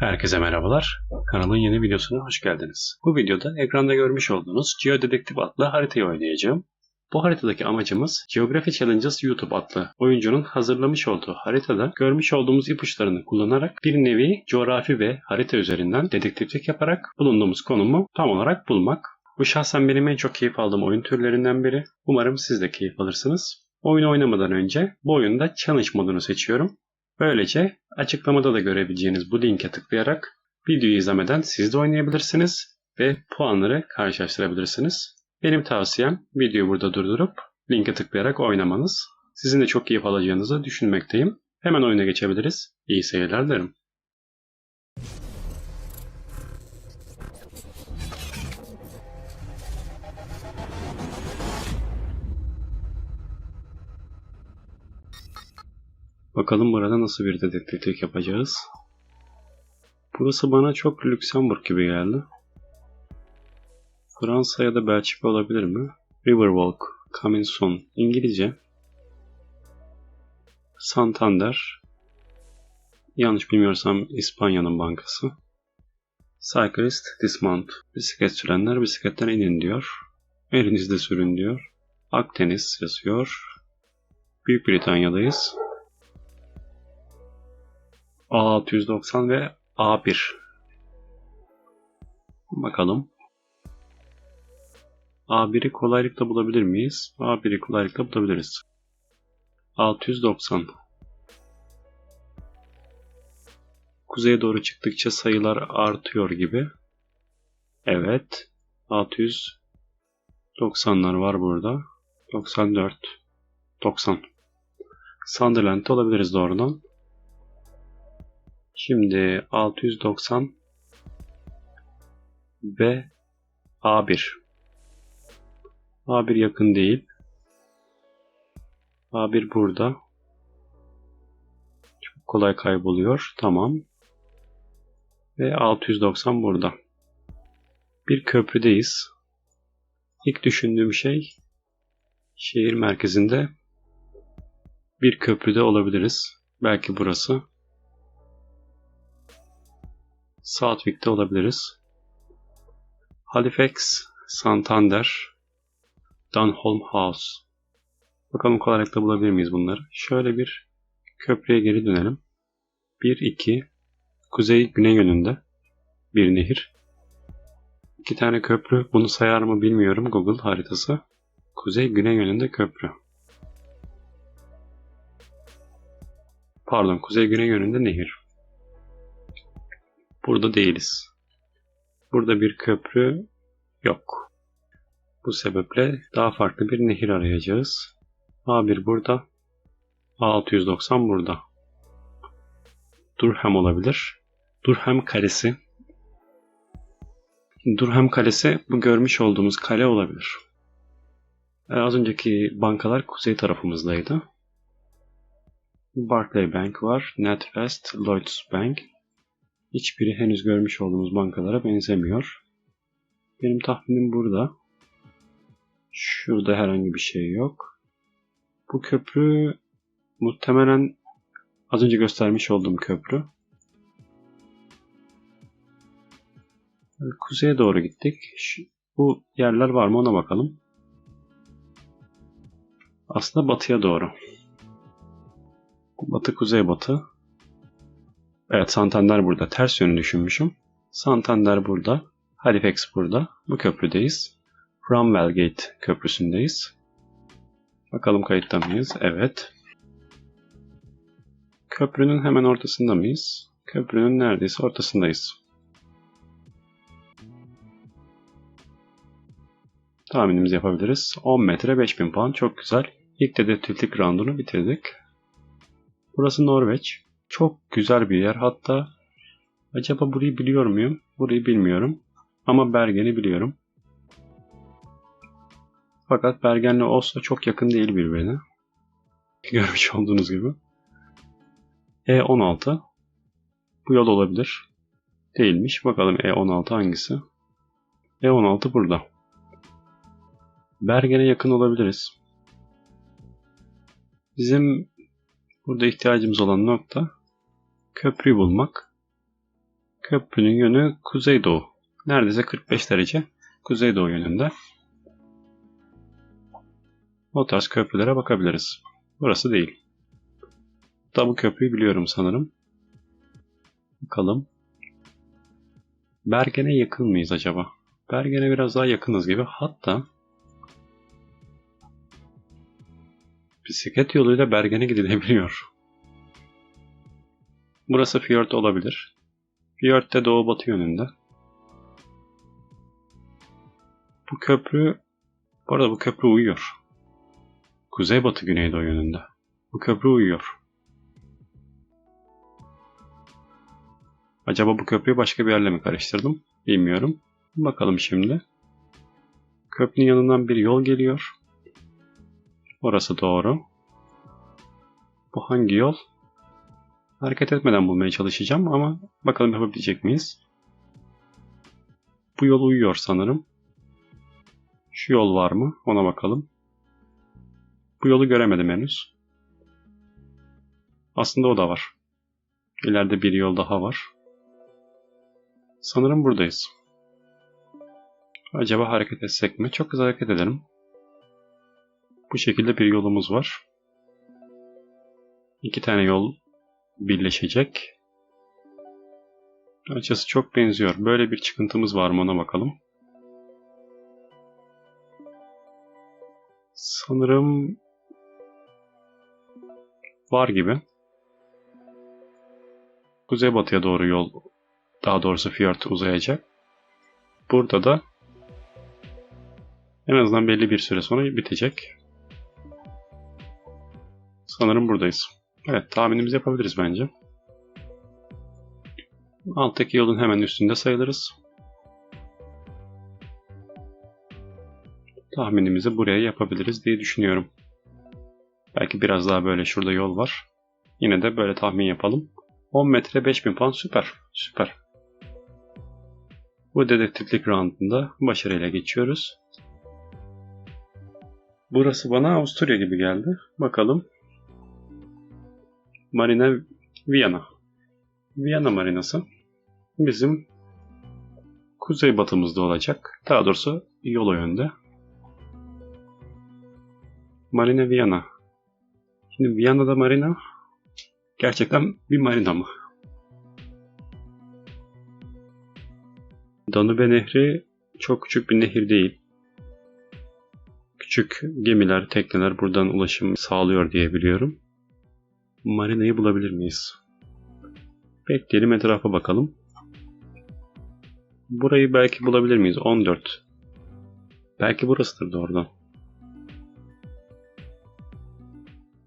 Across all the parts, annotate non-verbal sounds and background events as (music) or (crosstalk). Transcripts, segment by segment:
Herkese merhabalar. Kanalın yeni videosuna hoş geldiniz. Bu videoda ekranda görmüş olduğunuz GeoDetective adlı haritayı oynayacağım. Bu haritadaki amacımız Geography Challenges YouTube adlı oyuncunun hazırlamış olduğu haritada görmüş olduğumuz ipuçlarını kullanarak bir nevi coğrafi ve harita üzerinden dedektiflik yaparak bulunduğumuz konumu tam olarak bulmak. Bu şahsen benim en çok keyif aldığım oyun türlerinden biri. Umarım siz de keyif alırsınız. Oyunu oynamadan önce bu oyunda challenge modunu seçiyorum. Böylece açıklamada da görebileceğiniz bu linke tıklayarak videoyu izlemeden siz de oynayabilirsiniz ve puanları karşılaştırabilirsiniz. Benim tavsiyem videoyu burada durdurup linke tıklayarak oynamanız. Sizin de çok keyif alacağınızı düşünmekteyim. Hemen oyuna geçebiliriz. İyi seyirler dilerim. Bakalım burada nasıl bir dedektiflik yapacağız. Burası bana çok Lüksemburg gibi geldi. Fransa ya da Belçika olabilir mi? Riverwalk, Coming Soon, İngilizce. Santander, yanlış bilmiyorsam İspanya'nın bankası. Cyclist Dismount, bisiklet sürenler bisikletten inin diyor. Elinizde sürün diyor. Akdeniz yazıyor. Büyük Britanya'dayız. A690 ve A1. Bakalım. A1'i kolaylıkla bulabilir miyiz? A1'i kolaylıkla bulabiliriz. 690. Kuzeye doğru çıktıkça sayılar artıyor gibi. Evet. 690'lar var burada. 94. 90. Sunderland'de olabiliriz doğrudan. Şimdi 690 ve A1. A1 yakın değil. A1 burada. Çok kolay kayboluyor. Tamam. Ve 690 burada. Bir köprüdeyiz. İlk düşündüğüm şey şehir merkezinde bir köprüde olabiliriz. Belki burası. Southwick'te olabiliriz. Halifax, Santander, Dunholm House. Bakalım kolaylıkla bulabilir miyiz bunları? Şöyle bir köprüye geri dönelim. 1, 2, kuzey güney yönünde bir nehir. İki tane köprü. Bunu sayar mı bilmiyorum Google haritası. Kuzey güney yönünde köprü. Pardon kuzey güney yönünde nehir. Burada değiliz. Burada bir köprü yok. Bu sebeple daha farklı bir nehir arayacağız. A1 burada. A690 burada. Durham olabilir. Durham Kalesi. Durham Kalesi bu görmüş olduğumuz kale olabilir. Ee, az önceki bankalar kuzey tarafımızdaydı. Barclay Bank var. NatWest, Lloyds Bank. Hiçbiri henüz görmüş olduğumuz bankalara benzemiyor. Benim tahminim burada. Şurada herhangi bir şey yok. Bu köprü muhtemelen az önce göstermiş olduğum köprü. Kuzeye doğru gittik. Şu, bu yerler var mı ona bakalım. Aslında batıya doğru. Batı kuzey batı. Evet Santander burada. Ters yönü düşünmüşüm. Santander burada. Halifax burada. Bu köprüdeyiz. Cromwell Gate köprüsündeyiz. Bakalım kayıtta mıyız? Evet. Köprünün hemen ortasında mıyız? Köprünün neredeyse ortasındayız. Tahminimizi yapabiliriz. 10 metre 5000 puan. Çok güzel. İlk dedektiflik roundunu bitirdik. Burası Norveç. Çok güzel bir yer. Hatta acaba burayı biliyor muyum? Burayı bilmiyorum. Ama Bergen'i biliyorum. Fakat Bergen'le Oslo çok yakın değil birbirine. (laughs) Görmüş olduğunuz gibi. E16. Bu yol olabilir. Değilmiş. Bakalım E16 hangisi? E16 burada. Bergen'e yakın olabiliriz. Bizim burada ihtiyacımız olan nokta köprüyü bulmak. Köprünün yönü kuzeydoğu. Neredeyse 45 derece kuzeydoğu yönünde. O tarz köprülere bakabiliriz. Burası değil. Da bu köprüyü biliyorum sanırım. Bakalım. Bergen'e yakın mıyız acaba? Bergen'e biraz daha yakınız gibi. Hatta bisiklet yoluyla Bergen'e gidilebiliyor. Burası Fjord olabilir. Fjord de doğu batı yönünde. Bu köprü, bu arada bu köprü uyuyor. Kuzeybatı güneydoğu yönünde. Bu köprü uyuyor. Acaba bu köprüyü başka bir yerle mi karıştırdım? Bilmiyorum. Bakalım şimdi. Köprünün yanından bir yol geliyor. Orası doğru. Bu hangi yol? Hareket etmeden bulmaya çalışacağım ama bakalım yapabilecek miyiz? Bu yol uyuyor sanırım. Şu yol var mı? Ona bakalım. Bu yolu göremedim henüz. Aslında o da var. İleride bir yol daha var. Sanırım buradayız. Acaba hareket etsek mi? Çok hızlı hareket edelim. Bu şekilde bir yolumuz var. İki tane yol birleşecek. Açısı çok benziyor. Böyle bir çıkıntımız var mı ona bakalım. Sanırım var gibi. Kuzeybatıya doğru yol, daha doğrusu fiyat uzayacak. Burada da en azından belli bir süre sonra bitecek. Sanırım buradayız. Evet tahminimizi yapabiliriz bence. Alttaki yolun hemen üstünde sayılırız. Tahminimizi buraya yapabiliriz diye düşünüyorum. Belki biraz daha böyle şurada yol var. Yine de böyle tahmin yapalım. 10 metre 5000 puan süper. Süper. Bu dedektiflik roundunda başarıyla geçiyoruz. Burası bana Avusturya gibi geldi. Bakalım. Marina Viyana. Viyana marinası bizim kuzeybatımızda olacak. Daha doğrusu yol yönde. Marina Viyana. Şimdi Viyana'da marina gerçekten bir marina mı? Danube Nehri çok küçük bir nehir değil. Küçük gemiler, tekneler buradan ulaşım sağlıyor diye biliyorum. Marina'yı bulabilir miyiz? Bekleyelim etrafa bakalım. Burayı belki bulabilir miyiz? 14. Belki burasıdır doğrudan.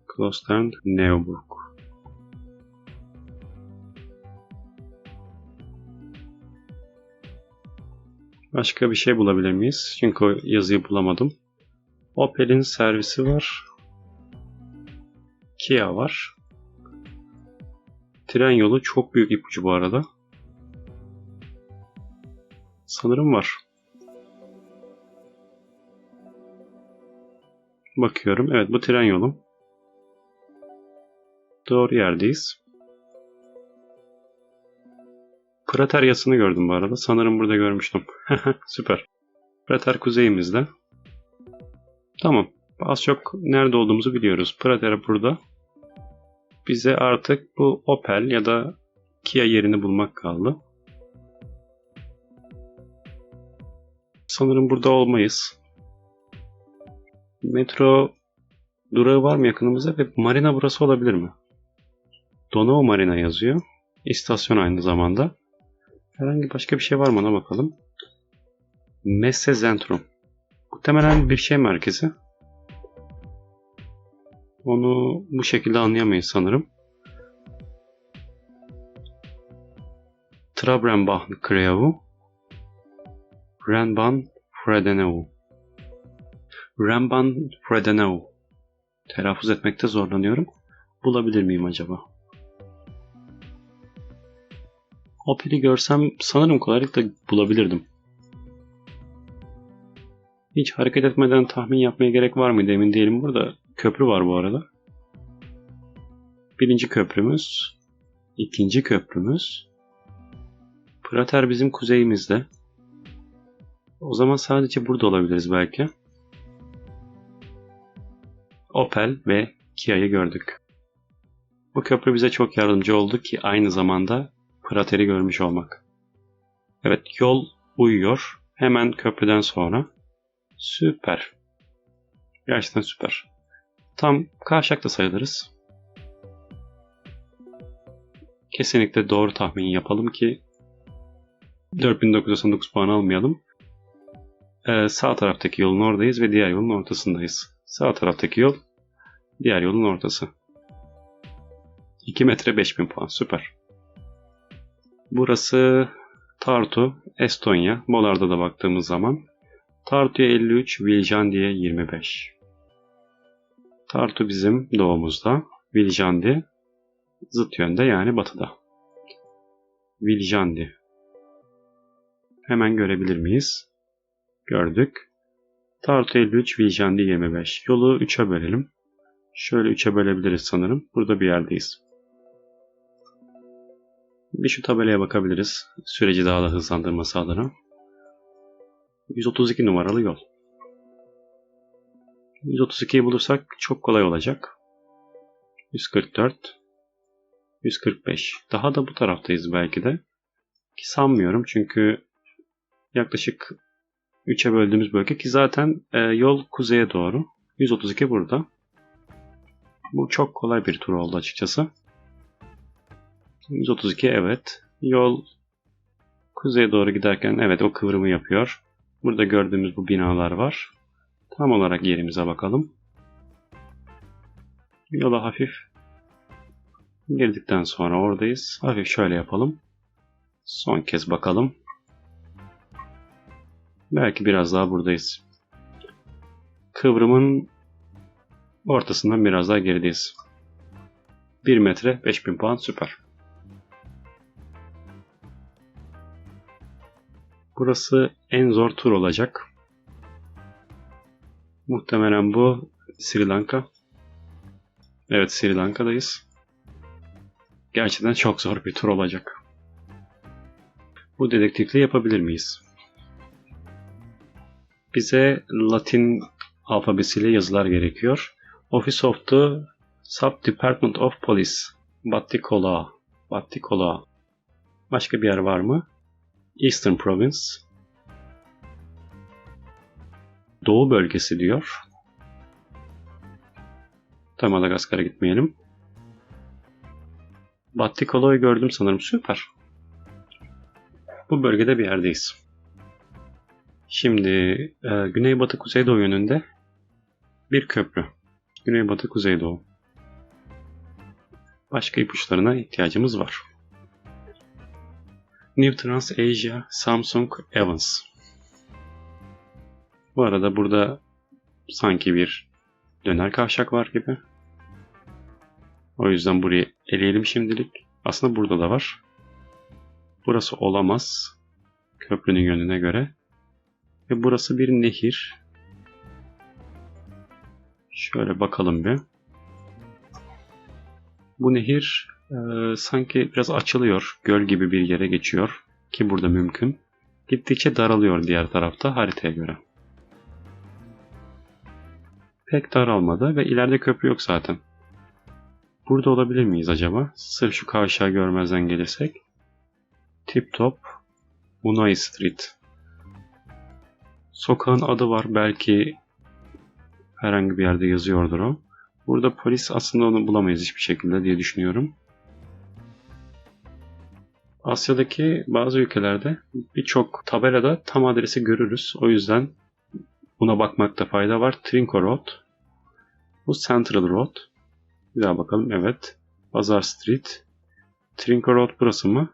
Kloster Neuburg. Başka bir şey bulabilir miyiz? Çünkü o yazıyı bulamadım. Opel'in servisi var. Kia var. Tren yolu çok büyük ipucu bu arada. Sanırım var. Bakıyorum. Evet bu tren yolu. Doğru yerdeyiz. Prater yasını gördüm bu arada. Sanırım burada görmüştüm. (laughs) Süper. Prater kuzeyimizde. Tamam. Az çok nerede olduğumuzu biliyoruz. Prater burada. Bize artık bu Opel ya da Kia yerini bulmak kaldı. Sanırım burada olmayız. Metro durağı var mı yakınımızda ve marina burası olabilir mi? Donau Marina yazıyor. İstasyon aynı zamanda. Herhangi başka bir şey var mı ona bakalım. Messe Zentrum. Muhtemelen bir şey merkezi. Onu bu şekilde anlayamayız sanırım. Trabrenbach Kreavu Renban Fredenau Renban Fredenau Telaffuz etmekte zorlanıyorum. Bulabilir miyim acaba? Opel'i görsem sanırım kolaylıkla bulabilirdim. Hiç hareket etmeden tahmin yapmaya gerek var mıydı emin değilim. Burada köprü var bu arada. Birinci köprümüz. ikinci köprümüz. Krater bizim kuzeyimizde. O zaman sadece burada olabiliriz belki. Opel ve Kia'yı gördük. Bu köprü bize çok yardımcı oldu ki aynı zamanda krateri görmüş olmak. Evet yol uyuyor. Hemen köprüden sonra. Süper. Gerçekten süper. Tam kavşakta sayılırız. Kesinlikle doğru tahmin yapalım ki 4999 puan almayalım. Ee, sağ taraftaki yolun oradayız ve diğer yolun ortasındayız. Sağ taraftaki yol diğer yolun ortası. 2 metre 5000 puan. Süper. Burası Tartu, Estonya. Molarda da baktığımız zaman. Tartu'ya 53, Viljandie 25. Tartu bizim doğumuzda. Viljandi zıt yönde yani batıda. Viljandi. Hemen görebilir miyiz? Gördük. Tartu 53, Viljandi 25. Yolu 3'e bölelim. Şöyle 3'e bölebiliriz sanırım. Burada bir yerdeyiz. Bir şu tabelaya bakabiliriz. Süreci daha da hızlandırması adına. 132 numaralı yol. 132'yi bulursak çok kolay olacak. 144 145. Daha da bu taraftayız belki de. Ki sanmıyorum çünkü yaklaşık 3'e böldüğümüz bölge ki zaten e, yol kuzeye doğru. 132 burada. Bu çok kolay bir tur oldu açıkçası. 132 evet. Yol kuzeye doğru giderken evet o kıvrımı yapıyor. Burada gördüğümüz bu binalar var. Tam olarak yerimize bakalım. Yola hafif girdikten sonra oradayız. Hafif şöyle yapalım. Son kez bakalım. Belki biraz daha buradayız. Kıvrımın ortasından biraz daha gerideyiz. 1 metre 5000 puan süper. Burası en zor tur olacak. Muhtemelen bu Sri Lanka. Evet Sri Lanka'dayız. Gerçekten çok zor bir tur olacak. Bu dedektifliği yapabilir miyiz? Bize Latin alfabesiyle yazılar gerekiyor. Office of the Sub Department of Police. Batticoloa. Batticoloa. Başka bir yer var mı? Eastern Province. Doğu bölgesi diyor. Tam Madagaskar'a gitmeyelim. Batticoloa'yı gördüm sanırım. Süper. Bu bölgede bir yerdeyiz. Şimdi e, güneybatı kuzeydoğu yönünde bir köprü. Güneybatı kuzeydoğu. Başka ipuçlarına ihtiyacımız var. New Trans Asia Samsung Evans. Bu arada burada sanki bir döner kavşak var gibi. O yüzden burayı eleyelim şimdilik. Aslında burada da var. Burası olamaz. Köprünün yönüne göre. Ve burası bir nehir. Şöyle bakalım bir. Bu nehir e, sanki biraz açılıyor. Göl gibi bir yere geçiyor. Ki burada mümkün. Gittikçe daralıyor diğer tarafta haritaya göre. Pek daralmadı ve ileride köprü yok zaten. Burada olabilir miyiz acaba? Sırf şu kavşağı görmezden gelirsek. Tip Top Unai Street. Sokağın adı var. Belki herhangi bir yerde yazıyordur o. Burada polis aslında onu bulamayız hiçbir şekilde diye düşünüyorum. Asya'daki bazı ülkelerde birçok tabelada tam adresi görürüz. O yüzden buna bakmakta fayda var. Trinco Road. Bu Central Road. Bir daha bakalım. Evet. Bazar Street. Trinco Road burası mı?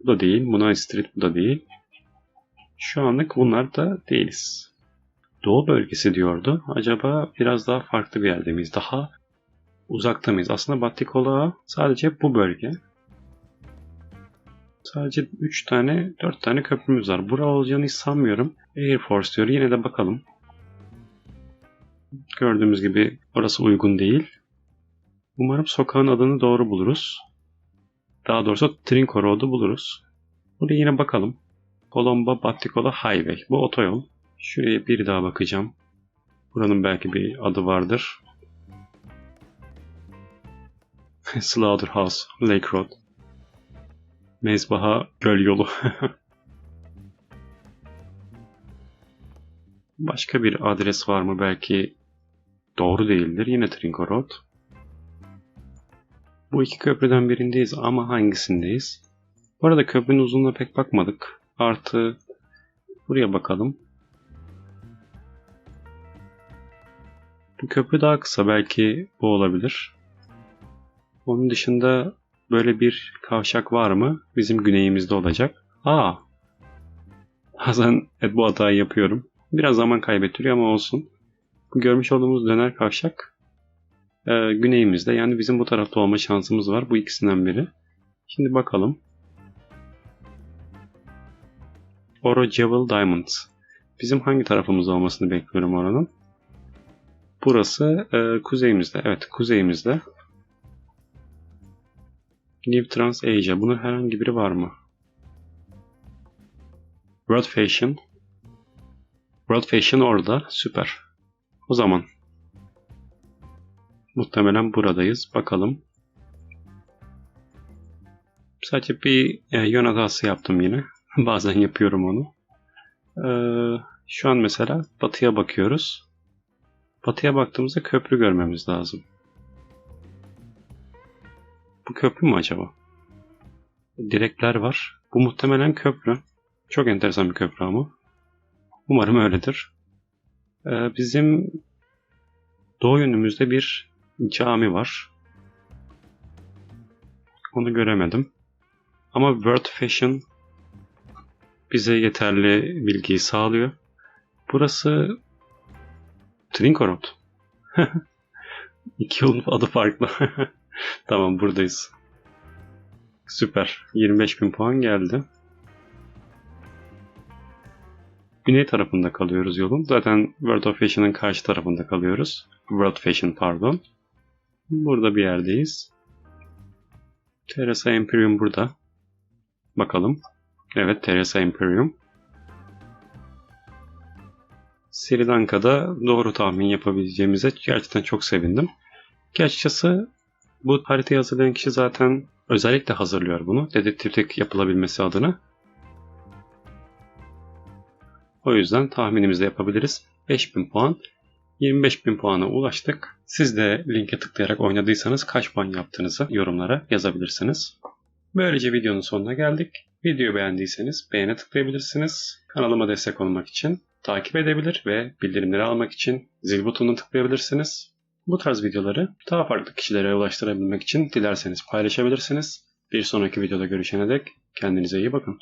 Bu da değil. Munay Street bu da değil. Şu anlık bunlar da değiliz. Doğu bölgesi diyordu. Acaba biraz daha farklı bir yerde miyiz? Daha uzakta mıyız? Aslında Batticoloa sadece bu bölge. Sadece 3 tane 4 tane köprümüz var. Bura olacağını hiç sanmıyorum. Air Force diyor. Yine de bakalım. Gördüğümüz gibi orası uygun değil. Umarım sokağın adını doğru buluruz. Daha doğrusu Trinco Road'u buluruz. Buraya yine bakalım. Colombo Batticola Highway. Bu otoyol. Şuraya bir daha bakacağım. Buranın belki bir adı vardır. (laughs) Slaughterhouse Lake Road. Mezbaha Göl Yolu. (laughs) Başka bir adres var mı? Belki doğru değildir. Yine Trinco Road. Bu iki köprüden birindeyiz ama hangisindeyiz? Bu arada köprünün uzunluğuna pek bakmadık. Artı buraya bakalım. Bu köprü daha kısa. Belki bu olabilir. Onun dışında böyle bir kavşak var mı? Bizim güneyimizde olacak. Aa! Bazen evet, bu hatayı yapıyorum. Biraz zaman kaybettiriyor ama olsun. Görmüş olduğumuz döner kavşak e, güneyimizde. Yani bizim bu tarafta olma şansımız var. Bu ikisinden biri. Şimdi bakalım. Oro Jewel Diamonds. Bizim hangi tarafımızda olmasını bekliyorum oranın. Burası e, kuzeyimizde. Evet kuzeyimizde. New Trans Asia. Bunun herhangi biri var mı? World Fashion. World Fashion orada. Süper. O zaman muhtemelen buradayız. Bakalım. Sadece bir e, yön hatası yaptım yine. (laughs) Bazen yapıyorum onu. Ee, şu an mesela batıya bakıyoruz. Batıya baktığımızda köprü görmemiz lazım. Bu köprü mü acaba? Direkler var. Bu muhtemelen köprü. Çok enteresan bir köprü ama. Umarım öyledir. Ee, bizim doğu yönümüzde bir cami var. Onu göremedim. Ama World Fashion bize yeterli bilgiyi sağlıyor. Burası Trinco Road. (laughs) İki yolun adı farklı. (laughs) tamam buradayız. Süper. 25.000 puan geldi. Güney tarafında kalıyoruz yolun. Zaten World of Fashion'ın karşı tarafında kalıyoruz. World Fashion pardon. Burada bir yerdeyiz. Teresa Imperium burada. Bakalım. Evet Teresa Imperium. Sri Lanka'da doğru tahmin yapabileceğimize gerçekten çok sevindim. Ki açıkçası bu haritayı hazırlayan kişi zaten özellikle hazırlıyor bunu. Dedektiflik yapılabilmesi adına. O yüzden tahminimizi yapabiliriz. 5000 puan. 25.000 puana ulaştık. Siz de linke tıklayarak oynadıysanız kaç puan yaptığınızı yorumlara yazabilirsiniz. Böylece videonun sonuna geldik. Videoyu beğendiyseniz beğene tıklayabilirsiniz. Kanalıma destek olmak için takip edebilir ve bildirimleri almak için zil butonuna tıklayabilirsiniz. Bu tarz videoları daha farklı kişilere ulaştırabilmek için dilerseniz paylaşabilirsiniz. Bir sonraki videoda görüşene dek kendinize iyi bakın.